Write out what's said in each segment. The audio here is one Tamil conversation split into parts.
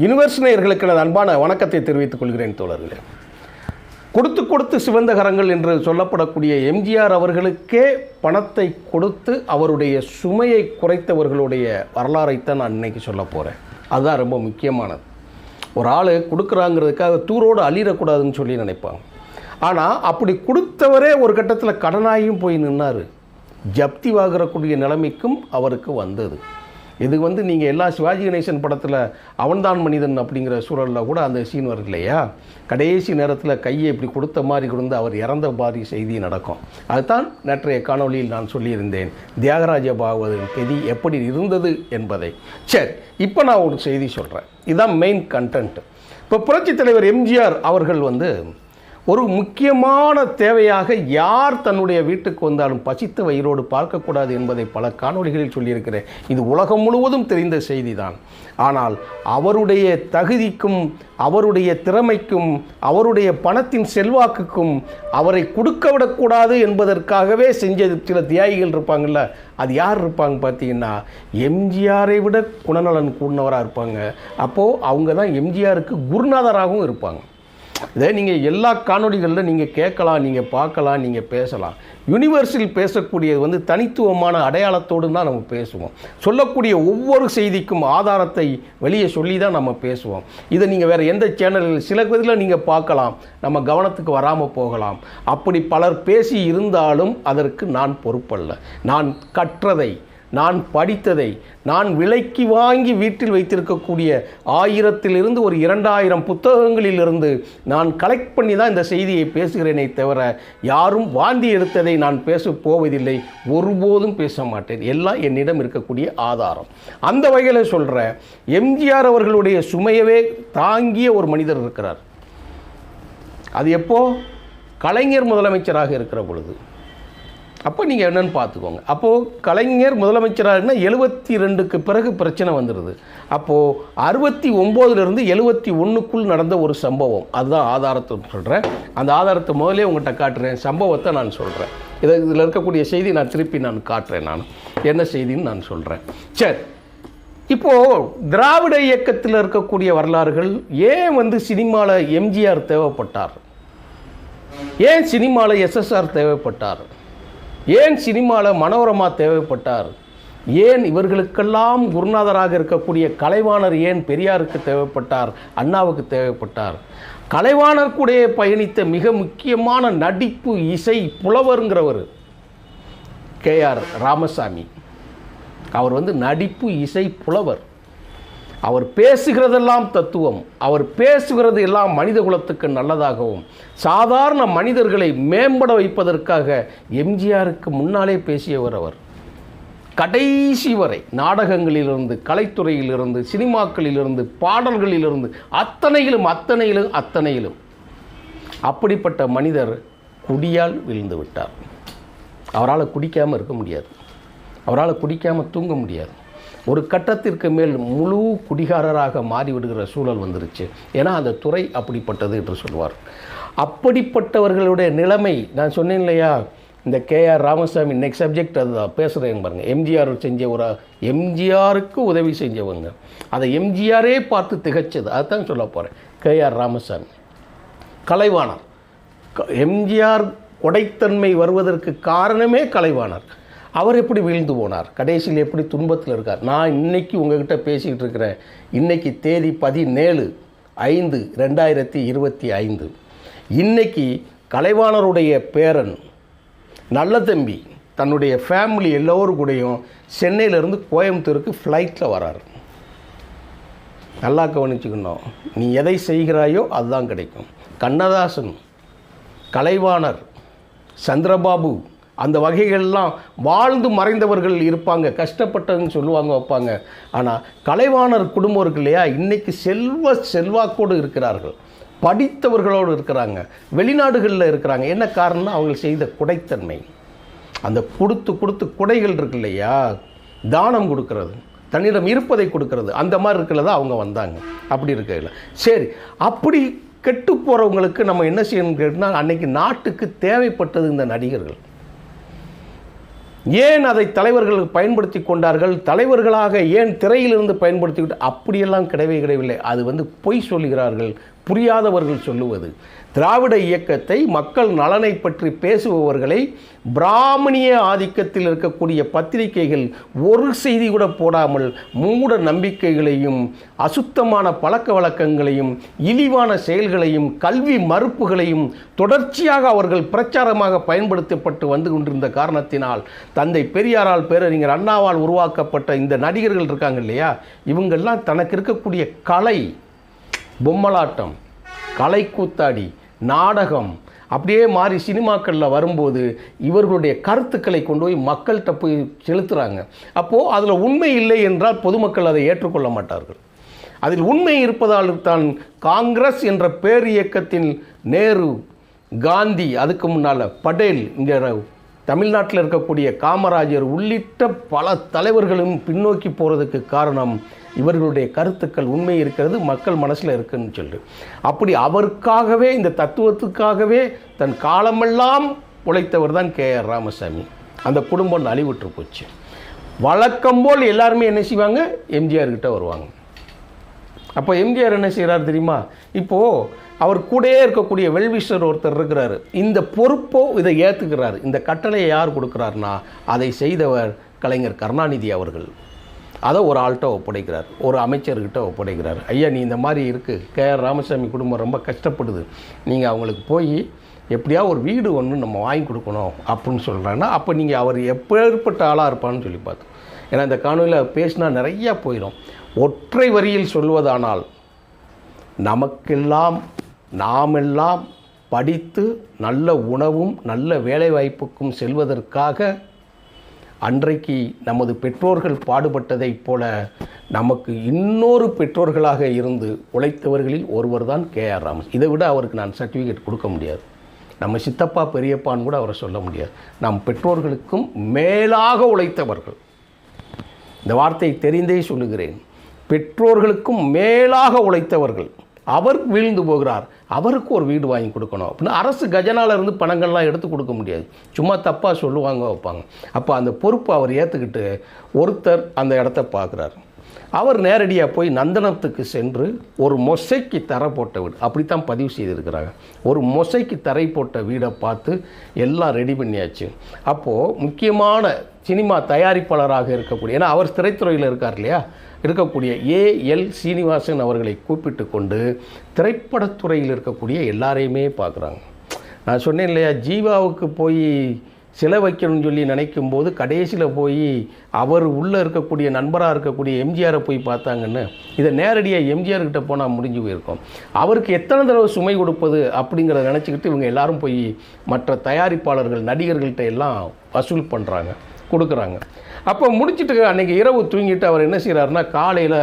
யூனிவர்ஸ் நேயர்களுக்கு எனது அன்பான வணக்கத்தை தெரிவித்துக் கொள்கிறேன் தோழர்களே. கொடுத்து கொடுத்து சிவந்த கரங்கள் என்று சொல்லப்படக்கூடிய எம்ஜிஆர் அவர்களுக்கே பணத்தை கொடுத்து அவருடைய சுமையை குறைத்தவர்களுடைய வரலாறைத்தான் நான் இன்னைக்கு சொல்ல போகிறேன் அதுதான் ரொம்ப முக்கியமானது. ஒரு ஆள் கொடுக்குறாங்கிறதுக்காக தூரோடு அழிடக்கூடாதுன்னு சொல்லி நினைப்பாங்க. ஆனால் அப்படி கொடுத்தவரே ஒரு கட்டத்தில் கடனாகியும் போய் நின்னார். ஜப்தி வாங்கக்கூடிய நிலைமைக்கும் அவருக்கு வந்தது. இது வந்து நீங்கள் எல்லா சிவாஜி கணேசன் படத்தில் அவன்தான் மனிதன் அப்படிங்கிற சூழலில் கூட அந்த சீன் வருது இல்லையா? கடைசி நேரத்தில் கையை இப்படி கொடுத்த மாதிரி கொடுத்து அவர் இறந்த மாதிரி செய்தி நடக்கும். அதுதான் நேற்றைய காணொளியில் நான் சொல்லியிருந்தேன். தியாகராஜ பாகவதன் கெதி எப்படி இருந்தது என்பதை. சரி இப்போ நான் ஒரு செய்தி சொல்கிறேன் இதுதான் மெயின் கண்டென்ட் இப்போ புரட்சித் தலைவர் எம்ஜிஆர் அவர்கள் வந்து ஒரு முக்கியமான தேவையாக யார் தன்னுடைய வீட்டுக்கு வந்தாலும் பசித்த வயிறோடு பார்க்கக்கூடாது என்பதை பல காணொளிகளில் சொல்லியிருக்கிறேன். இது உலகம் முழுவதும் தெரிந்த செய்தி தான் ஆனால் அவருடைய தகுதிக்கும் அவருடைய திறமைக்கும் அவருடைய பணத்தின் செல்வாக்குக்கும் அவரை கொடுக்க விடக்கூடாது என்பதற்காகவே செஞ்ச சில தியாகிகள் இருப்பாங்கள்ல அது யார் இருப்பாங்க பார்த்தீங்கன்னா எம்ஜிஆரை விட குணநலன் கூடினவராக இருப்பாங்க. அப்போது அவங்க தான் எம்ஜிஆருக்கு குருநாதராகவும் இருப்பாங்க. இதை நீங்கள் எல்லா காணொலிகளில் நீங்கள் கேட்கலாம் நீங்கள் பார்க்கலாம் நீங்கள் பேசலாம். யூனிவர்ஸில் பேசக்கூடியது வந்து தனித்துவமான அடையாளத்தோடு தான் நம்ம பேசுவோம். சொல்லக்கூடிய ஒவ்வொரு செய்திக்கும் ஆதாரத்தை வெளியே சொல்லி தான் நம்ம பேசுவோம். இதை நீங்கள் வேறு எந்த சேனலில் சில இதில் நீங்கள் பார்க்கலாம். நம்ம கவனத்துக்கு வராமல் போகலாம். அப்படி பலர் பேசி இருந்தாலும் அதற்கு நான் பொறுப்பல்ல. நான் கற்றதை நான் படித்ததை நான் விலைக்கு வாங்கி வீட்டில் வைத்திருக்கக்கூடிய ஆயிரத்திலிருந்து ஒரு இரண்டாயிரம் புத்தகங்களிலிருந்து நான் கலெக்ட் பண்ணி தான் இந்த செய்தியை பேசுகிறேனே தவிர யாரும் வாந்தி எடுத்ததை நான் பேச போவதில்லை. ஒருபோதும் பேச மாட்டேன். எல்லாம் என்னிடம் இருக்கக்கூடிய ஆதாரம். அந்த வகையில் சொல்கிற எம்ஜிஆர் அவர்களுடைய சுமையவே தாங்கிய ஒரு மனிதர் இருக்கிறார். அது எப்போ? கலைஞர் முதலமைச்சராக இருக்கிற பொழுது. அப்போ நீங்கள் என்னென்னு பார்த்துக்கோங்க. அப்போது கலைஞர் முதலமைச்சராகனா எழுபத்தி ரெண்டுக்கு பிறகு பிரச்சனை வந்துடுது அப்போது அறுபத்தி ஒம்போதுலேருந்து எழுபத்தி ஒன்றுக்குள் நடந்த ஒரு சம்பவம். அதுதான் ஆதாரத்தை சொல்கிறேன் அந்த ஆதாரத்தை முதலே உங்கள்கிட்ட காட்டுறேன். சம்பவத்தை நான் சொல்கிறேன் இதை இதில் இருக்கக்கூடிய செய்தி நான் திருப்பி நான் காட்டுறேன் நான். என்ன செய்தின்னு நான் சொல்கிறேன் சரி. இப்போது திராவிட இயக்கத்தில் இருக்கக்கூடிய வரலாறுகள் ஏன் வந்து சினிமாவில் எம்ஜிஆர் தேவைப்பட்டார்? ஏன் சினிமாவில் எஸ்எஸ்ஆர் தேவைப்பட்டார்? ஏன் சினிமாவில் மனோரமா தேவைப்பட்டார்? ஏன் இவர்களுக்கெல்லாம் குருநாதராக இருக்கக்கூடிய கலைவாணர் ஏன் பெரியாருக்கு தேவைப்பட்டார்? அண்ணாவுக்கு தேவைப்பட்டார்? கலைவாணர் கூட பயணித்த மிக முக்கியமான நடிப்பு இசை புலவருங்கிறவர் கேஆர் ராமசாமி. அவர் வந்து நடிப்பு இசை புலவர். அவர் பேசுகிறதெல்லாம் தத்துவம். அவர் பேசுகிறது எல்லாம் மனித குலத்துக்கு நல்லதாகவும் சாதாரண மனிதர்களை மேம்பட வைப்பதற்காக எம்ஜிஆருக்கு முன்னாலே பேசியவர் அவர். கடைசி வரை நாடகங்களிலிருந்து கலைத்துறையிலிருந்து சினிமாக்களிலிருந்து பாடல்களிலிருந்து அத்தனையிலும் அத்தனையிலும் அத்தனையிலும் அப்படிப்பட்ட மனிதர் குடியால் விழுந்து விட்டார். அவரால் குடிக்காமல் இருக்க முடியாது. அவரால் குடிக்காமல் தூங்க முடியாது. ஒரு கட்டத்திற்கு மேல் முழு குடிகாரராக மாறிவிடுகிற சூழல் வந்துருச்சு. ஏன்னா அந்த துறை அப்படிப்பட்டது என்று சொல்வார். அப்படிப்பட்டவர்களுடைய நிலைமை நான் சொன்னேன் இல்லையா? இந்த கேஆர் ராமசாமி நெக்ஸ்ட் சப்ஜெக்ட் அதுதான் பேசுகிறேன் பாருங்கள் எம்ஜிஆர் செஞ்ச ஒரு எம்ஜிஆருக்கு உதவி செஞ்சவங்க. அதை எம்ஜிஆரே பார்த்து திகச்சது. அதுதான் சொல்ல போகிறேன் கேஆர் ராமசாமி. கலைவாணர். க- எம்ஜிஆர் கொடைத்தன்மை வருவதற்கு காரணமே கலைவாணர். அவர் எப்படி வீழ்ந்து போனார்? கடைசியில் எப்படி துன்பத்தில் இருக்கார்? நான் இன்னைக்கு உங்ககிட்ட பேசிக்கிட்டு இருக்கிறேன். இன்றைக்கி தேதி பதினேழு ஐந்து ரெண்டாயிரத்தி இருபத்தி ஐந்து. இன்றைக்கி கலைவாணருடைய பேரன் நல்ல தம்பி தன்னுடைய ஃபேமிலி எல்லோரும் கூடயும் சென்னையிலேருந்து கோயம்புத்தூருக்கு ஃப்ளைட்டில் வரார். நல்லா கவனிச்சுக்கணும். நீ எதை செய்கிறாயோ அதுதான் கிடைக்கும். கண்ணதாசன் கலைவாணர் சந்திரபாபு அந்த வகைகள்லாம் வாழ்ந்து மறைந்தவர்கள் இருப்பாங்க கஷ்டப்பட்டதுன்னு சொல்லுவாங்க வைப்பாங்க. ஆனால் கலைவாணர் குடும்பம் இருக்கு இல்லையா? இன்றைக்கி செல்வ செல்வாக்கோடு இருக்கிறார்கள். படித்தவர்களோடு இருக்கிறாங்க. வெளிநாடுகளில் இருக்கிறாங்க. என்ன காரணம்னா அவங்க செய்த குடைத்தன்மை. அந்த கொடுத்து கொடுத்து குடைகள் இருக்கு இல்லையா? தானம் கொடுக்கறது. தன்னிடம் இருப்பதை கொடுக்கறது. அந்த மாதிரி இருக்கிறதா அவங்க வந்தாங்க. அப்படி இருக்கையில். சரி அப்படி கெட்டு போகிறவங்களுக்கு நம்ம என்ன செய்யணும் கேட்டால் அன்னைக்கு நாட்டுக்கு தேவைப்பட்டது இந்த நடிகர்கள். ஏன் அதை தலைவர்கள் பயன்படுத்தி கொண்டார்கள்? தலைவர்களாக ஏன் திரையிலிருந்து பயன்படுத்தி அப்படியெல்லாம் கிடையவே கிடையவில்லை. அது வந்து பொய் சொல்லுகிறார்கள். புரியாதவர்கள் சொல்லுவது. திராவிட இயக்கத்தை மக்கள் நலனை பற்றி பேசுபவர்களை பிராமணிய ஆதிக்கத்தில் இருக்கக்கூடிய பத்திரிகைகள் ஒரு செய்தி கூட போடாமல் மூட நம்பிக்கைகளையும் அசுத்தமான பழக்க வழக்கங்களையும் இழிவான செயல்களையும் கல்வி மறுப்புகளையும் தொடர்ச்சியாக அவர்கள் பிரச்சாரமாக பயன்படுத்தப்பட்டு வந்து கொண்டிருந்த காரணத்தினால் தந்தை பெரியாரால் பேரறிஞர் அண்ணாவால் உருவாக்கப்பட்ட இந்த நடிகர்கள் இருக்காங்க இல்லையா? இவங்கெல்லாம் தனக்கு இருக்கக்கூடிய கலை பொம்மலாட்டம் கலைக்கூத்தாடி நாடகம் அப்படியே மாறி சினிமாக்களில் வரும்போது இவர்களுடைய கருத்துக்களை கொண்டு போய் மக்கள்கிட்ட போய் செலுத்துகிறாங்க அப்போது அதில் உண்மை இல்லை என்றால் பொதுமக்கள் அதை ஏற்றுக்கொள்ள மாட்டார்கள். அதில் உண்மை இருப்பதால் தான் காங்கிரஸ் என்ற பேர் இயக்கத்தின் நேரு காந்தி அதுக்கு முன்னால் படேல் இங்கே தமிழ்நாட்டில் இருக்கக்கூடிய காமராஜர் உள்ளிட்ட பல தலைவர்களும் பின்னோக்கி போகிறதுக்கு காரணம் இவர்களுடைய கருத்துக்கள் உண்மை இருக்கிறது மக்கள் மனசில் இருக்குன்னு சொல்லி. அப்படி அவருக்காகவே இந்த தத்துவத்துக்காகவே தன் காலமெல்லாம் உழைத்தவர் தான் கே ஆர் ராமசாமி. அந்த குடும்பம் நலிவுற்று போச்சு. வழக்கம் போல் எல்லாருமே என்ன செய்வாங்க? எம்ஜிஆர் கிட்ட வருவாங்க. அப்போ எம்ஜிஆர் என்ன செய்கிறார் தெரியுமா? இப்போது அவர் கூடயே இருக்கக்கூடிய வெல்விஷர் ஒருத்தர் இருக்கிறாரு. இந்த பொறுப்போ இதை ஏற்றுக்கிறார் இந்த கட்டளையை யார் கொடுக்குறாருனா அதை செய்தவர் கலைஞர் கருணாநிதி அவர்கள். அதை ஒரு ஆள்கிட்ட ஒப்படைக்கிறார் ஒரு அமைச்சர்கிட்ட ஒப்படைக்கிறார். ஐயா நீ இந்த மாதிரி இருக்குது கே. ஆர். ராமசாமி குடும்பம் ரொம்ப கஷ்டப்படுது. நீங்கள் அவங்களுக்கு போய் எப்படியா ஒரு வீடு ஒன்று நம்ம வாங்கி கொடுக்கணும் அப்படின்னு சொல்கிறாங்கன்னா அப்போ நீங்கள் அவர் எப்பேற்பட்ட ஆளாக இருப்பான்னு சொல்லி பார்த்தோம் ஏன்னா இந்த காணொலியில் பேசினா நிறையா போயிடும் ஒற்றை வரியில் சொல்வதானால் நமக்கெல்லாம் நாமெல்லாம் படித்து நல்ல உணவும் நல்ல வேலைவாய்ப்புக்கும் செல்வதற்காக அன்றைக்கு நமது பெற்றோர்கள் பாடுபட்டதைப் போல நமக்கு இன்னொரு பெற்றோர்களாக இருந்து உழைத்தவர்களில் ஒருவர் தான் கே ஆர் ராமன் இதை விட அவருக்கு நான் சர்டிஃபிகேட் கொடுக்க முடியாது. நம்ம சித்தப்பா பெரியப்பான்னு கூட அவரை சொல்ல முடியாது. நம் பெற்றோர்களுக்கும் மேலாக உழைத்தவர்கள். இந்த வார்த்தை தெரிந்தே சொல்லுகிறேன். பெற்றோர்களுக்கும் மேலாக உழைத்தவர்கள். அவர் வீழ்ந்து போகிறார். அவருக்கு ஒரு வீடு வாங்கி கொடுக்கணும். அப்படின்னு அரசு கஜனால இருந்து பணங்கள்லாம் எடுத்து கொடுக்க முடியாது. சும்மா தப்பாக சொல்லுவாங்க வைப்பாங்க. அப்போ அந்த பொறுப்பை அவர் ஏற்றுக்கிட்டு ஒருத்தர் அந்த இடத்த பார்க்குறாரு அவர் நேரடியாக போய் நந்தனத்துக்கு சென்று ஒரு மொசைக்கு தரை போட்ட வீடு அப்படித்தான் பதிவு செய்திருக்கிறாங்க. ஒரு மொசைக்கு தரை போட்ட வீடை பார்த்து எல்லாம் ரெடி பண்ணியாச்சு. அப்போது முக்கியமான சினிமா தயாரிப்பாளராக இருக்கக்கூடிய ஏன்னா அவர் திரைத்துறையில் இருக்கார் இல்லையா? இருக்கக்கூடிய ஏ எல் சீனிவாசன் அவர்களை கூப்பிட்டு கொண்டு திரைப்படத்துறையில் இருக்கக்கூடிய எல்லாரையுமே பார்க்குறாங்க. நான் சொன்னேன் இல்லையா ஜீவாவுக்கு போய் சிலை வைக்கணும்னு சொல்லி நினைக்கும் போது கடைசியில் போய் அவர் உள்ளே இருக்கக்கூடிய நண்பராக இருக்கக்கூடிய எம்ஜிஆரை போய் பார்த்தாங்கன்னு இதை நேரடியாக எம்ஜிஆர் கிட்டே போனால் முடிஞ்சு போயிருக்கோம். அவருக்கு எத்தனை தடவை சுமை கொடுப்பது அப்படிங்கிறத நினச்சிக்கிட்டு இவங்க எல்லாரும் போய் மற்ற தயாரிப்பாளர்கள் நடிகர்கள்ட்ட எல்லாம் வசூல் பண்ணுறாங்க கொடுக்குறாங்க. அப்போ முடிச்சுட்டு அன்றைக்கி இரவு தூங்கிட்டு அவர் என்ன செய்கிறாருன்னா காலையில்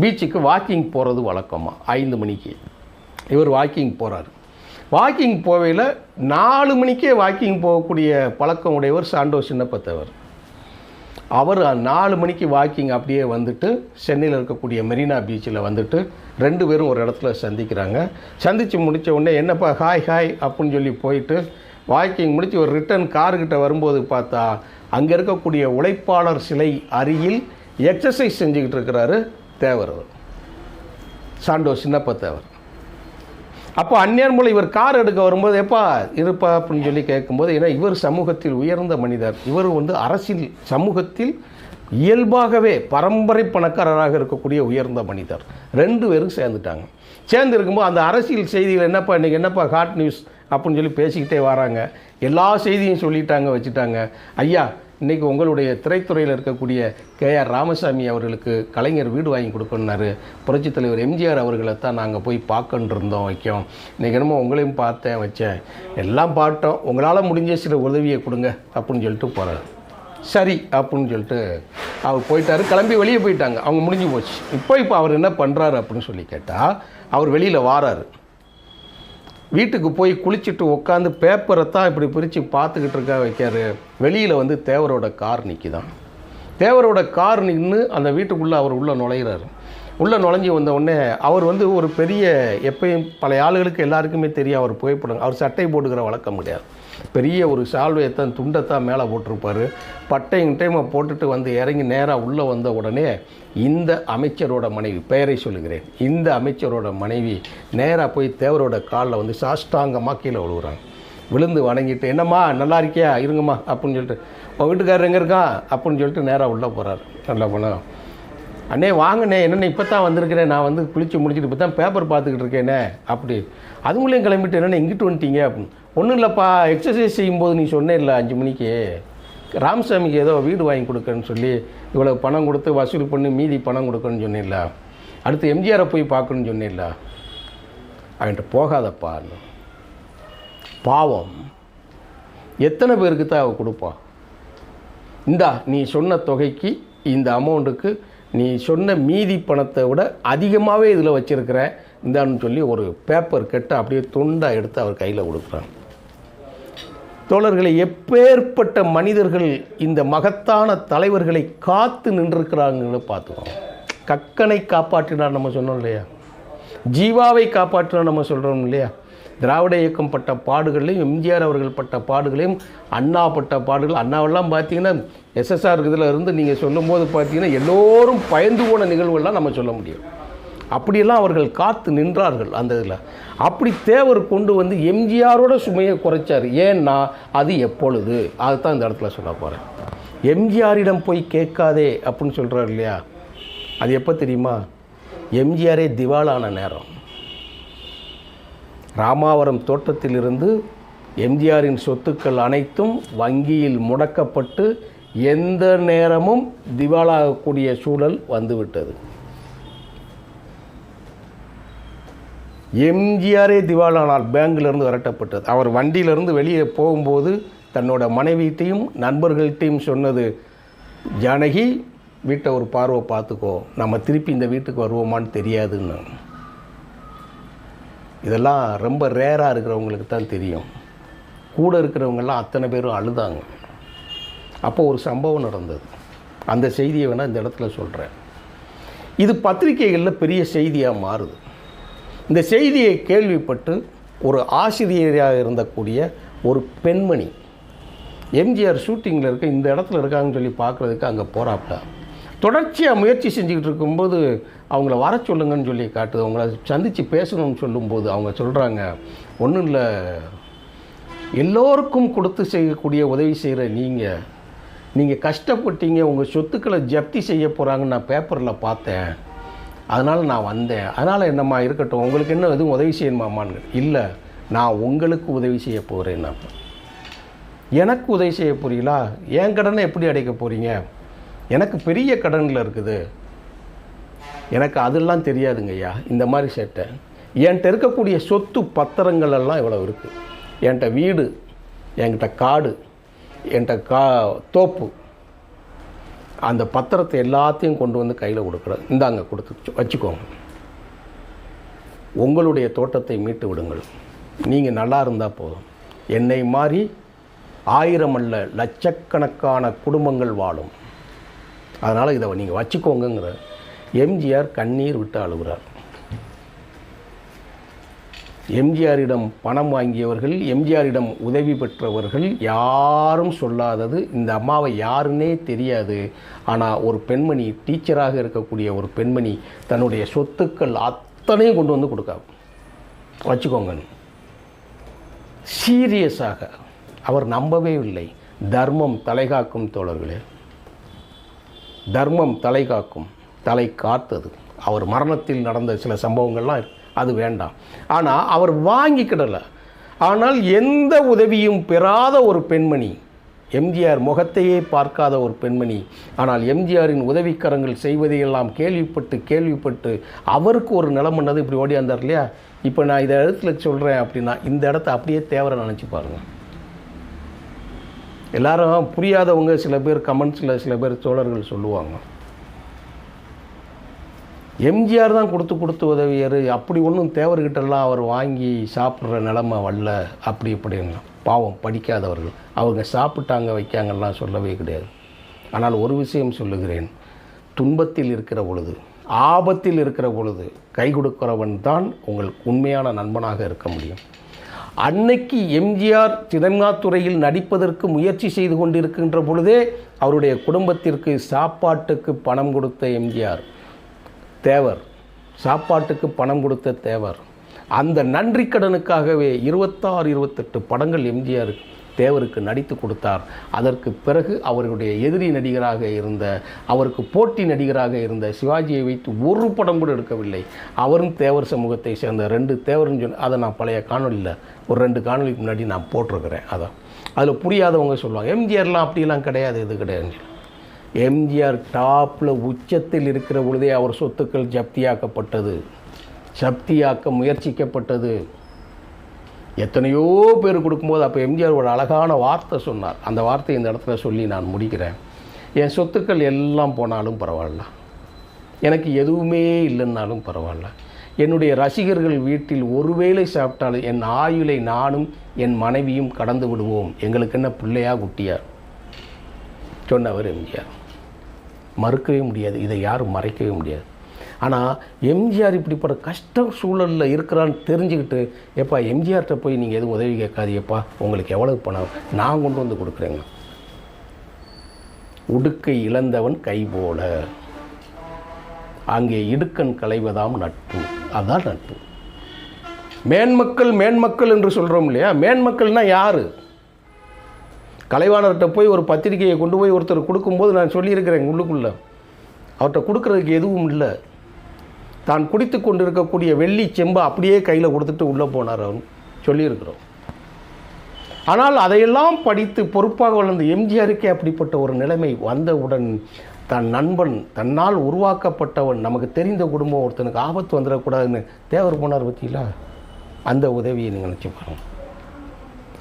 பீச்சுக்கு வாக்கிங் போகிறது வழக்கமாக ஐந்து மணிக்கு. இவர் வாக்கிங் போகிறார் வாக்கிங் போவையில் நாலு மணிக்கே வாக்கிங் போகக்கூடிய பழக்கம் உடையவர் சாண்டோ சின்னப்பத்தவர். அவர் நாலு மணிக்கு வாக்கிங் அப்படியே வந்துட்டு சென்னையில் இருக்கக்கூடிய மெரினா பீச்சில் வந்துட்டு ரெண்டு பேரும் ஒரு இடத்துல சந்திக்கிறாங்க. சந்தித்து முடித்த உடனே என்னப்பா ஹாய் ஹாய் அப்படின்னு சொல்லி போயிட்டு வாக்கிங் முடித்து ஒரு ரிட்டர்ன் கார்கிட்ட வரும்போது பார்த்தா அங்கே இருக்கக்கூடிய உழைப்பாளர் சிலை அருகில் எக்ஸசைஸ் செஞ்சுக்கிட்டு இருக்கிறாரு தேவர் அவர் சாண்டோ சின்னப்ப தேவர். அப்போ அந்நியர் மூலம் இவர் கார் எடுக்க வரும்போது எப்பா இருப்பா அப்படின்னு சொல்லி கேட்கும்போது ஏன்னா இவர் சமூகத்தில் உயர்ந்த மனிதர். இவர் வந்து அரசியல் சமூகத்தில் இயல்பாகவே பரம்பரை பணக்காரராக இருக்கக்கூடிய உயர்ந்த மனிதர். ரெண்டு பேரும் சேர்ந்துட்டாங்க. சேர்ந்து இருக்கும்போது அந்த அரசியல் செய்திகள் என்னப்பா இன்றைக்கி என்னப்பா ஹாட் நியூஸ் அப்படின்னு சொல்லி பேசிக்கிட்டே வராங்க. எல்லா செய்தியும் சொல்லிட்டாங்க வச்சுட்டாங்க. ஐயா இன்றைக்கி உங்களுடைய திரைத்துறையில் இருக்கக்கூடிய கே ஆர் ராமசாமி அவர்களுக்கு கலைஞர் வீடு வாங்கி கொடுக்கணுன்னாரு புரட்சித் தலைவர் எம்ஜிஆர் அவர்களை தான் நாங்கள் போய் பார்க்கன்னு இருந்தோம் வைக்கோம். இன்றைக்கி என்னமோ உங்களையும் பார்த்தேன் வச்சேன். எல்லாம் பார்த்தோம். உங்களால் முடிஞ்ச சில உதவியை கொடுங்க அப்படின்னு சொல்லிட்டு போகிறாரு சரி அப்படின்னு சொல்லிட்டு அவர் போயிட்டார். கிளம்பி வெளியே போயிட்டாங்க. அவங்க முடிஞ்சு போச்சு. இப்போ இப்போ அவர் என்ன பண்ணுறாரு அப்படின்னு சொல்லி கேட்டால் அவர் வெளியில் வாராரு. வீட்டுக்கு போய் குளிச்சுட்டு உட்காந்து பேப்பரை தான் இப்படி பிரித்து பார்த்துக்கிட்டு இருக்கா வைக்காரு. வெளியில் வந்து தேவரோட கார் நிற்கிதான் தேவரோட கார் நின்று அந்த வீட்டுக்குள்ளே அவர் உள்ளே நுழையிறாரு. உள்ளே நுழைஞ்சி வந்த உடனே அவர் வந்து ஒரு பெரிய எப்பயும் பல ஆளுகளுக்கு எல்லாருக்குமே தெரியும் அவர் புகைப்படம் அவர் சட்டை போட்டுக்கிற வழக்கம் கிடையாது. பெரிய ஒரு சால்வையத்தான் துண்டைத்தான் மேலே போட்டிருப்பாரு. பட்டையும் டைமை போட்டுட்டு வந்து இறங்கி நேராக உள்ளே வந்த உடனே இந்த அமைச்சரோட மனைவி பெயரை சொல்லுகிறேன். இந்த அமைச்சரோட மனைவி நேராக போய் தேவரோட காலில் வந்து சாஷ்டாங்கமாக கீழே விழுகுறாங்க விழுந்து வணங்கிட்டு என்னம்மா நல்லா இருக்கியா? இருங்கம்மா அப்படின்னு சொல்லிட்டு உன் வீட்டுக்காரர் எங்கே இருக்கான்? அப்படின்னு சொல்லிட்டு நேராக உள்ளே போகிறார் நல்லா போனால் அண்ணே வாங்கண்ணே என்னென்ன இப்போ தான் வந்திருக்கிறேன். நான் வந்து குளிச்சு முடிச்சுட்டு இப்போ தான் பேப்பர் பார்த்துக்கிட்டு இருக்கேனே அப்படி அதுங்களையும் கிளம்பிட்டு என்னென்ன இங்கிட்டு வந்துட்டீங்க அப்படின்னு ஒன்றும் இல்லைப்பா எக்ஸசைஸ் செய்யும்போது நீ சொன்னே இல்லை அஞ்சு மணிக்கு. ராமசாமிக்கு ஏதோ வீடு வாங்கி கொடுக்கன்னு சொல்லி இவ்வளோ பணம் கொடுத்து வசூல் பண்ணி மீதி பணம் கொடுக்கணும்னு சொன்னேன்ல. அடுத்து எம்ஜிஆரை போய் பார்க்கணும்னு சொன்னேன்ல. அவன்கிட்ட போகாதப்பா. பாவம். எத்தனை பேருக்கு தான் அவள் கொடுப்பா? இந்தா நீ சொன்ன தொகைக்கு இந்த அமௌண்ட்டுக்கு நீ சொன்ன மீதி பணத்தை விட அதிகமாகவே இதில் வச்சுருக்கிறேன் இந்தான்னு சொல்லி ஒரு பேப்பர் கட்டு அப்படியே துண்டாக எடுத்து அவர் கையில் கொடுக்குறான். தோழர்களை எப்பேற்பட்ட மனிதர்கள் இந்த மகத்தான தலைவர்களை காத்து நின்றிருக்கிறாங்கன்னு பார்த்துக்கோம் கக்கனை காப்பாற்றினார் நம்ம சொன்னோம் இல்லையா? ஜீவாவை காப்பாற்றினார் நம்ம சொல்கிறோம் இல்லையா? திராவிட இயக்கம் பட்ட பாடுகளையும் எம்ஜிஆர் அவர்கள் பட்ட பாடுகளையும் அண்ணா பட்ட பாடுகள் அண்ணாவெல்லாம் பார்த்தீங்கன்னா எஸ்எஸ்ஆர் இதில் இருந்து நீங்கள் சொல்லும்போது பார்த்தீங்கன்னா எல்லோரும் பயந்து போன நிகழ்வுகள்லாம் நம்ம சொல்ல முடியும். அப்படியெல்லாம் அவர்கள் காத்து நின்றார்கள் அந்த இதில். அப்படி தேவர் கொண்டு வந்து எம்ஜிஆரோட சுமையை குறைச்சார். ஏன்னா அது எப்பொழுது? அதுதான் இந்த இடத்துல சொல்ல போகிறேன் எம்ஜிஆரிடம் போய் கேட்காதே அப்படின்னு சொல்கிறார் இல்லையா? அது எப்போ தெரியுமா? எம்ஜிஆரே திவாலான நேரம். ராமாவரம் தோட்டத்திலிருந்து எம்ஜிஆரின் சொத்துக்கள் அனைத்தும் வங்கியில் முடக்கப்பட்டு எந்த நேரமும் திவாலாகக்கூடிய சூழல் வந்துவிட்டது. எம்ஜிஆரே திவாலானால் பேங்கிலிருந்து விரட்டப்பட்டது. அவர் வண்டியிலிருந்து வெளியே போகும்போது தன்னோட மனைவியிட்டையும் நண்பர்கள்ட்டையும் சொன்னது ஜானகி வீட்டை ஒரு பார்வை பார்த்துக்கோ. நம்ம திருப்பி இந்த வீட்டுக்கு வருவோமான்னு தெரியாதுன்னு. இதெல்லாம் ரொம்ப ரேராக இருக்கிறவங்களுக்கு தான் தெரியும். கூட இருக்கிறவங்கெல்லாம் அத்தனை பேரும் அழுதாங்க. அப்போ ஒரு சம்பவம் நடந்தது. அந்த செய்தியை வேணால் இந்த இடத்துல சொல்கிறேன் இது பத்திரிகைகளில் பெரிய செய்தியாக மாறுது. இந்த செய்தியை கேள்விப்பட்டு ஒரு ஆசிரியராக இருந்தக்கூடிய ஒரு பெண்மணி எம்ஜிஆர் ஷூட்டிங்கில் இருக்க இந்த இடத்துல இருக்காங்கன்னு சொல்லி பார்க்குறதுக்கு அங்கே போகிறாப்ல தொடர்ச்சியாக முயற்சி செஞ்சுக்கிட்டு இருக்கும்போது அவங்கள வர சொல்லுங்கன்னு சொல்லி காட்டுது. அவங்கள சந்தித்து பேசணும்னு சொல்லும்போது அவங்க சொல்கிறாங்க ஒன்றும் இல்லை. எல்லோருக்கும் கொடுத்து செய்யக்கூடிய உதவி செய்கிற நீங்கள் நீங்கள் கஷ்டப்பட்டீங்க. உங்கள் சொத்துக்களை ஜப்தி செய்ய போகிறாங்கன்னு நான் பேப்பரில் பார்த்தேன். அதனால் நான் வந்தேன். அதனால் என்னம்மா இருக்கட்டும் உங்களுக்கு என்ன எதுவும் உதவி செய்யணுமாமான்னு இல்லை நான் உங்களுக்கு உதவி செய்ய போகிறேன் நான். எனக்கு உதவி செய்ய போறீங்களா? என் கடனை எப்படி அடைக்க போகிறீங்க எனக்கு பெரிய கடனில் இருக்குது. எனக்கு அதெல்லாம் தெரியாதுங்க ஐயா. இந்த மாதிரி சேட்டை. என்கிட்ட இருக்கக்கூடிய சொத்து பத்திரங்கள் எல்லாம் இவ்வளோ இருக்குது என்கிட்ட வீடு என்கிட்ட காடு என்கிட்ட கா தோப்பு அந்த பத்திரத்தை எல்லாத்தையும் கொண்டு வந்து கையில் கொடுக்குறேன் இந்தாங்க கொடுத்து வச்சுக்கோங்க. உங்களுடைய தோட்டத்தை மீட்டு விடுங்கள். நீங்கள் நல்லா இருந்தால் போதும். என்னை மாதிரி ஆயிரம் அல்ல லட்சக்கணக்கான குடும்பங்கள் வாழும். அதனால் இதை நீங்கள் வச்சுக்கோங்கங்கிற எம்ஜிஆர் கண்ணீர் விட்டு அழுகிறார். எம்ஜிஆரிடம் பணம் வாங்கியவர்கள் எம்ஜிஆரிடம் உதவி பெற்றவர்கள் யாரும் சொல்லாதது. இந்த அம்மாவை யாருன்னே தெரியாது. ஆனால் ஒரு பெண்மணி டீச்சராக இருக்கக்கூடிய ஒரு பெண்மணி தன்னுடைய சொத்துக்கள் அத்தனையும் கொண்டு வந்து கொடுக்காது. வச்சுக்கோங்க. சீரியஸாக அவர் நம்பவே இல்லை. தர்மம் தலைகாக்கும் தோழர்களே. தர்மம் தலை காக்கும் தலை காத்தது. அவர் மரணத்தில் நடந்த சில சம்பவங்கள்லாம் இருக்குது அது வேண்டாம். ஆனால் அவர் வாங்கிக்கிடலை. ஆனால் எந்த உதவியும் பெறாத ஒரு பெண்மணி எம்ஜிஆர் முகத்தையே பார்க்காத ஒரு பெண்மணி ஆனால் எம்ஜிஆரின் உதவிக்கரங்கள் செய்வதையெல்லாம் கேள்விப்பட்டு கேள்விப்பட்டு அவருக்கு ஒரு நிலம் பண்ணது இப்படி ஓடியாந்தார் இல்லையா? இப்போ நான் இதை இடத்துல சொல்கிறேன் அப்படின்னா இந்த இடத்த அப்படியே தேவரை நினச்சி பாருங்கள் எல்லாரும் புரியாதவங்க சில பேர் கமெண்ட்ஸில் சில பேர் தோழர்கள் சொல்லுவாங்க. எம்ஜிஆர் தான் கொடுத்து கொடுத்து உதவியார். அப்படி ஒன்றும் தேவர்கிட்டலாம் அவர் வாங்கி சாப்பிட்ற நிலமை வரல. அப்படி இப்படின்னா. பாவம் படிக்காதவர்கள். அவங்க சாப்பிட்டாங்க வைக்காங்கலாம் சொல்லவே கிடையாது. ஆனால் ஒரு விஷயம் சொல்லுகிறேன். துன்பத்தில் இருக்கிற பொழுது ஆபத்தில் இருக்கிற பொழுது கை கொடுக்கிறவன் தான் உங்களுக்கு உண்மையான நண்பனாக இருக்க முடியும். அன்னைக்கு எம்ஜிஆர் சினிமா நடிப்பதற்கு முயற்சி செய்து கொண்டிருக்கின்ற பொழுதே அவருடைய குடும்பத்திற்கு சாப்பாட்டுக்கு பணம் கொடுத்த எம்ஜிஆர். தேவர் சாப்பாட்டுக்கு பணம் கொடுத்த தேவர். அந்த நன்றி கடனுக்காகவே இருபத்தாறு இருபத்தெட்டு படங்கள் எம்ஜிஆர் தேவருக்கு நடித்து கொடுத்தார். அதற்கு பிறகு அவருடைய எதிரி நடிகராக இருந்த அவருக்கு போட்டி நடிகராக இருந்த சிவாஜியை வைத்து ஒரு படம் கூட எடுக்கவில்லை. அவரும் தேவர் சமூகத்தை சேர்ந்த ரெண்டு தேவர்னு சொன்ன அதை நான் பழைய காணொலியில் ஒரு ரெண்டு காணொலிக்கு முன்னாடி நான் போட்டிருக்கிறேன் அதான். அதில் புரியாதவங்க சொல்லுவாங்க எம்ஜிஆர்லாம் அப்படிலாம் கிடையாது இது சொல்லி எம்ஜிஆர் டாப்பில் உச்சத்தில் இருக்கிற பொழுதே அவர் சொத்துக்கள் ஜப்தியாக்கப்பட்டது. ஜப்தியாக்க முயற்சிக்கப்பட்டது. எத்தனையோ பேர் கொடுக்கும்போது அப்போ எம்ஜிஆர் ஒரு அழகான வார்த்தை சொன்னார். அந்த வார்த்தை இந்த இடத்துல சொல்லி நான் முடிக்கிறேன். என் சொத்துக்கள் எல்லாம் போனாலும் பரவாயில்ல. எனக்கு எதுவுமே இல்லைன்னாலும் பரவாயில்ல. என்னுடைய ரசிகர்கள் வீட்டில் ஒருவேளை சாப்பிட்டாலும் என் ஆயுளை நானும் என் மனைவியும் கடந்து விடுவோம். எங்களுக்கு என்ன பிள்ளையா குட்டியா? சொன்னவர் எம்ஜிஆர். மறுக்கவே முடியாது. இதை யாரும் மறைக்கவே முடியாது. ஆனால் எம்ஜிஆர் இப்படிப்பட்ட கஷ்ட சூழலில் இருக்கிறான்னு தெரிஞ்சுக்கிட்டு எப்பா எம்ஜிஆர்கிட்ட போய் நீங்கள் எதுவும் உதவி கேட்காதீங்கப்பா. உங்களுக்கு எவ்வளவு பணம்? நான் கொண்டு வந்து கொடுக்குறேங்க. உடுக்கை இழந்தவன் கை போல. அங்கே இடுக்கன் களைவதாம் நட்பு. அதான் நட்பு. மேன்மக்கள் மேன்மக்கள் என்று சொல்கிறோம் இல்லையா? மேன்மக்கள்னால் யார்? கலைவாணர்கிட்ட போய் ஒரு பத்திரிகையை கொண்டு போய் ஒருத்தர் கொடுக்கும்போது நான் சொல்லியிருக்கிறேன் உள்ளுக்குள்ளே. அவர்கிட்ட கொடுக்கறதுக்கு எதுவும் இல்லை. தான் குடித்து கொண்டிருக்கக்கூடிய வெள்ளி செம்பை அப்படியே கையில் கொடுத்துட்டு உள்ளே போனார் அவர். சொல்லியிருக்கிறோம். ஆனால் அதையெல்லாம் படித்து பொறுப்பாக வளர்ந்த எம்ஜிஆருக்கே அப்படிப்பட்ட ஒரு நிலைமை வந்தவுடன் தன் நண்பன் தன்னால் உருவாக்கப்பட்டவன் நமக்கு தெரிந்த குடும்பம் ஒருத்தனுக்கு ஆபத்து வந்துடக்கூடாதுன்னு தேவர் போனார் பற்றிங்களா அந்த உதவியை நீங்கள் நினச்சி பாருங்கள்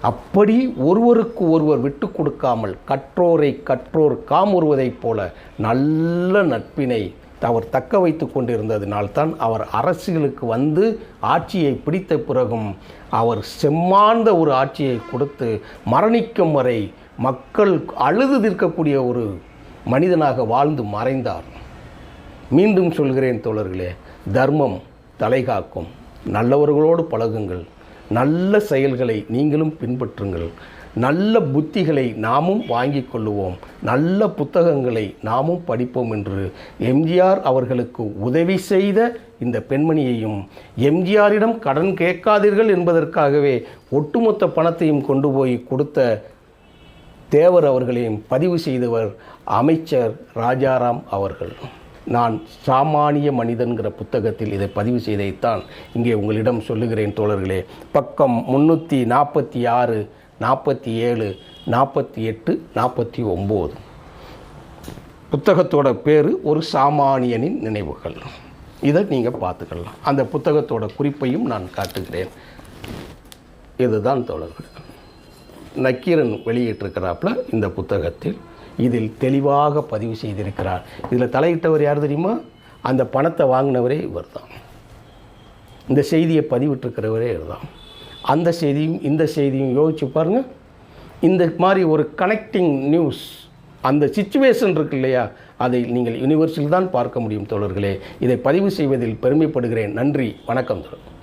அப்படி ஒருவருக்கு ஒருவர் விட்டு கொடுக்காமல் கற்றோரை கற்றோர் காமுறுவதைப் போல நல்ல நட்பினை அவர் தக்க வைத்து கொண்டிருந்ததினால்தான் அவர் அரசியலுக்கு வந்து ஆட்சியை பிடித்த பிறகும் அவர் செம்மாந்த ஒரு ஆட்சியை கொடுத்து மரணிக்கும் வரை மக்கள் அழுது தீர்க்கக்கூடிய ஒரு மனிதனாக வாழ்ந்து மறைந்தார். மீண்டும் சொல்கிறேன் தோழர்களே தர்மம் தலைகாக்கும் நல்லவர்களோடு பழகுங்கள். நல்ல செயல்களை நீங்களும் பின்பற்றுங்கள். நல்ல புத்திகளை நாமும் வாங்கிக் கொள்ளுவோம். நல்ல புத்தகங்களை நாமும் படிப்போம் என்று எம்ஜிஆர் அவர்களுக்கு உதவி செய்த இந்த பெண்மணியையும் எம்ஜிஆரிடம் கடன் கேட்காதீர்கள் என்பதற்காகவே ஒட்டுமொத்த பணத்தையும் கொண்டு போய் கொடுத்த தேவர் அவர்களையும் பதிவு செய்தவர் அமைச்சர் ராஜாராம் அவர்கள். நான் சாமானிய மனிதன்கிற புத்தகத்தில் இதை பதிவு செய்தைத்தான் இங்கே உங்களிடம் சொல்லுகிறேன் தோழர்களே. பக்கம் முன்னூற்றி நாற்பத்தி ஆறு நாற்பத்தி ஏழு நாற்பத்தி எட்டு நாற்பத்தி ஒம்பது. புத்தகத்தோட பேர் ஒரு சாமானியனின் நினைவுகள். இதை நீங்கள் பார்த்துக்கலாம். அந்த புத்தகத்தோட குறிப்பையும் நான் காட்டுகிறேன். இதுதான் தோழர்கள். நக்கீரன் வெளியிட்டிருக்கிறாப்புல இந்த புத்தகத்தில் இதில் தெளிவாக பதிவு செய்திருக்கிறார். இதில் தலையிட்டவர் யார் தெரியுமா? அந்த பணத்தை வாங்கினவரே இவர் தான். இந்த செய்தியை பதிவிட்டிருக்கிறவரே இவர் தான். அந்த செய்தியும் இந்த செய்தியும் யோசிச்சு பாருங்கள் இந்த மாதிரி ஒரு கனெக்டிங் நியூஸ் அந்த சுச்சுவேஷன் இருக்கு இல்லையா? அதை நீங்கள் யூனிவர்ஸில் தான் பார்க்க முடியும் தோழர்களே. இதை பதிவு செய்வதில் பெருமைப்படுகிறேன். நன்றி. வணக்கம் தோழர்.